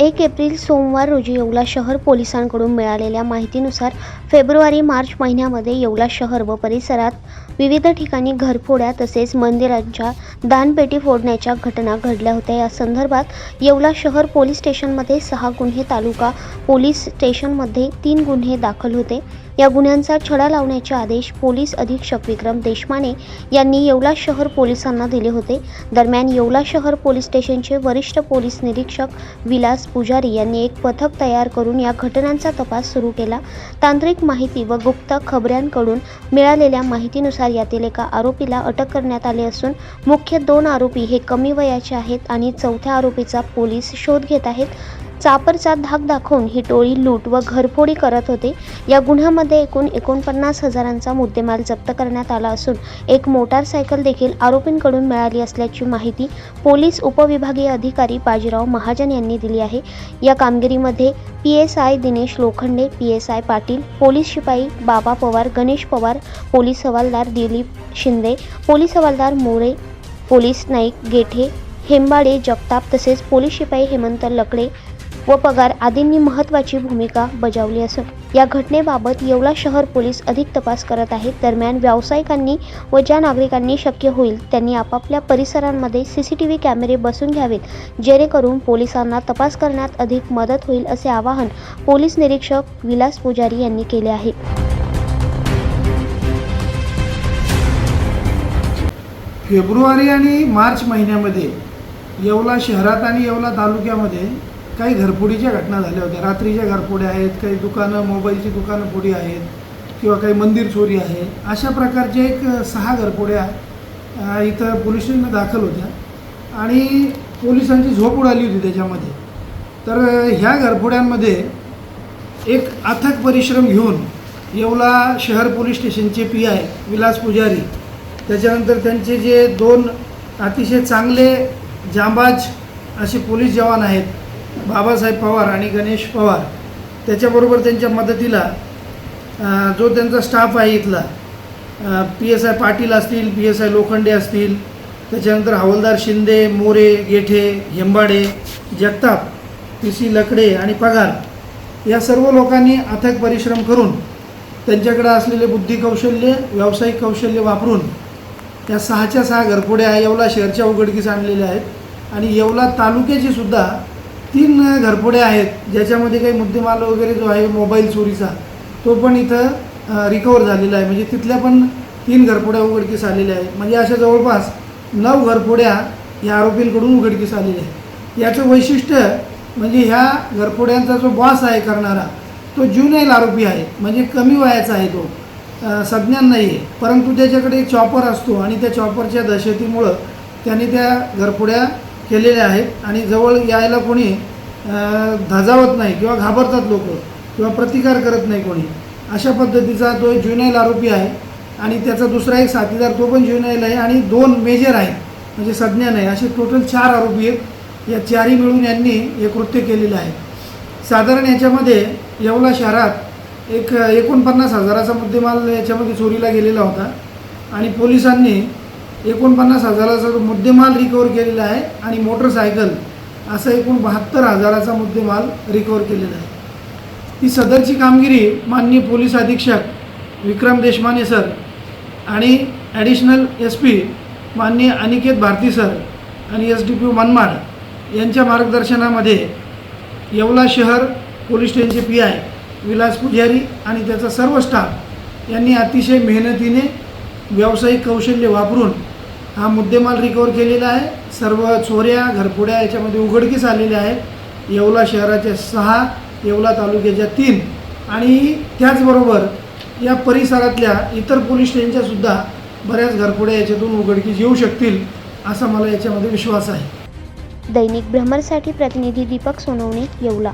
एक एप्रिल सोमवार रोजी येवला शहर पोलिसांकडून मिळालेल्या माहितीनुसार फेब्रुवारी मार्च महिन्यामध्ये येवला शहर व परिसरात विविध ठिकाणी घरफोड्या तसेच मंदिरांच्या दानपेटी फोडण्याच्या घटना घडल्या होत्या. या संदर्भात येवला शहर पोलीस स्टेशनमध्ये सहा गुन्हे तालुका पोलीस स्टेशनमध्ये तीन गुन्हे दाखल होते. या गुन्ह्यांचा छडा लावण्याचे आदेश पोलीस अधीक्षक विक्रम देशमाने यांनी येवला शहर पोलिसांना दिले होते. दरम्यान येवला शहर पोलीस स्टेशनचे वरिष्ठ पोलीस निरीक्षक विलास पुजारी यांनी एक पथक तयार करून या घटनांचा तपास सुरू केला. तांत्रिक माहिती व गुप्त खबऱ्यांकडून मिळालेल्या माहितीनुसार यातील एका आरोपीला अटक करण्यात आली असून मुख्य दोन आरोपी हे कमी वयाचे आहेत आणि चौथ्या आरोपीचा पोलीस शोध घेत आहेत. चापरचा धाक दाखवून ही टोळी लूट व घरफोडी करत होते. या गुन्ह्यामध्ये एकूण एकोणपन्नास हजारांचा मुद्देमाल जप्त करण्यात आला असून एक मोटारसायकल देखील आरोपींकडून मिळाली असल्याची माहिती पोलीस उपविभागीय अधिकारी बाजीराव महाजन यांनी दिली आहे. या कामगिरीमध्ये P S I Dinesh Lokhande P S I Patil police शिपाई बाबा पवार गणेश पवार पोलीस हवालदार दिलीप शिंदे पोलीस हवालदार मोरे पोलीस नाईक गेठे हेंबाडे जगताप तसेच पोलीस शिपाई हेमंत लकडे व पगार आदींनी महत्त्वाची भूमिका बजावली असून या घटनेबाबत येवला शहर पोलीस अधिक तपास करत आहेत. दरम्यान व्यावसायिकांनी व ज्या नागरिकांनी शक्य होईल त्यांनी आपापल्या परिसरांमध्ये सी सी टी व्ही कॅमेरे बसून घ्यावेत. जेणेकरून पोलिसांना तपास करण्यात अधिक मदत होईल असे आवाहन पोलीस निरीक्षक विलास पुजारी यांनी केले आहे. फेब्रुवारी आणि मार्च महिन्यामध्ये येवला शहरात आणि येवला तालुक्यामध्ये काही घरफोडीच्या घटना झाल्या होत्या. रात्रीच्या घरफोड्या आहेत काही दुकानं मोबाईलची दुकानं फोडी आहेत किंवा काही मंदिर चोरी आहे. अशा प्रकारच्या एक सहा घरफोड्या इथं पोलीस स्टेशनला दाखल होत्या. आणि पोलिसांची झोप उडाली होती त्याच्यामध्ये. तर ह्या घरफोड्यांमध्ये एक अथक परिश्रम घेऊन येवला शहर पोलीस स्टेशनचे पी आय विलास पुजारी. त्याच्यानंतर त्यांचे जे दोन अतिशय चांगले जांबाज असे पोलीस जवान आहेत बाबासाहेब पवार आणि गणेश पवार. त्याच्याबरोबर त्यांच्या मदतीला जो त्यांचा स्टाफ आहे इथला पी एस आय पाटील असतील पी एस आय लोखंडे असतील त्याच्यानंतर हवलदार शिंदे मोरे गेठे हेंबाडे जगताप पी सी लकडे आणि पगार या सर्व लोकांनी अथक परिश्रम करून त्यांच्याकडे असलेले बुद्धी कौशल्य व्यावसायिक कौशल्य वापरून या सहाच्या सहा घरपुड्या येवला शहरच्या उघडकीस आणलेल्या आहेत. आणि येवला तालुक्याची सुद्धा तीन घरफोड्या आहेत ज्याच्यामध्ये काही मुद्देमाल वगैरे जो आहे मोबाईल चोरीचा तो पण इथं रिकवर झालेला आहे. म्हणजे तिथल्या पण तीन घरफोड्या उघडकीस आलेल्या आहेत. म्हणजे अशा जवळपास नऊ घरफोड्या या आरोपींकडून उघडकीस आलेल्या आहेत. याचं वैशिष्ट्य म्हणजे ह्या घरफोड्यांचा जो बॉस आहे करणारा तो ज्युनाईल आरोपी आहे. म्हणजे कमी वयाचा आहे तो. संज्ञान नाही आहे परंतु त्याच्याकडे एक चॉपर असतो आणि त्या चॉपरच्या दहशतीमुळं त्याने त्या घरफोड्या केलेले आहेत आणि जवळ यायला कोणी धजावत नाही किंवा घाबरतात लोक किंवा प्रतिकार करत नाही कोणी. अशा पद्धतीचा तो एक ज्युनाईल आरोपी आहे आणि त्याचा दुसरा एक साथीदार तो पण ज्युनाईल आहे आणि दोन मेजर आहेत म्हणजे संज्ञान आहे. असे टोटल चार आरोपी आहेत. या चारही मिळून यांनी हे कृत्य केलेलं आहे. साधारण याच्यामध्ये येवला शहरात एक एकोणपन्नास हजाराचा मुद्देमाल याच्यामध्ये चोरीला गेलेला होता आणि पोलिसांनी एकोणपन्नास हजाराचा मुद्देमाल रिकवर केलेला आहे आणि मोटरसायकल असा एकूण बहात्तर हजाराचा मुद्देमाल रिकवर केलेला आहे. ही सदरची कामगिरी माननीय पोलीस अधीक्षक विक्रम देशमाने सर आणि ॲडिशनल एस पी माननीय अनिकेत भारती सर आणि एस डी पी मनमाड यांच्या मार्गदर्शनामध्ये येवला शहर पोलीस स्टेशनचे पी आय विलास पुजारी आणि त्याचा सर्व स्टाफ यांनी अतिशय मेहनतीने व्यावसायिक कौशल्य वापरून हा मुद्देमाल रिकवर केलेला आहे. सर्व चोऱ्या घरफोड्या याच्यामध्ये उघडकीस आलेल्या आहेत. येवला शहराच्या सहा येवला तालुक्याच्या तीन आणि त्याचबरोबर या परिसरातल्या इतर पोलीस स्टेशनच्यासुद्धा बऱ्याच घरफोड्या याच्यातून उघडकीस येऊ शकतील असा मला याच्यामध्ये विश्वास आहे. दैनिक भ्रमरसाठी प्रतिनिधी दीपक सोनवणे येवला.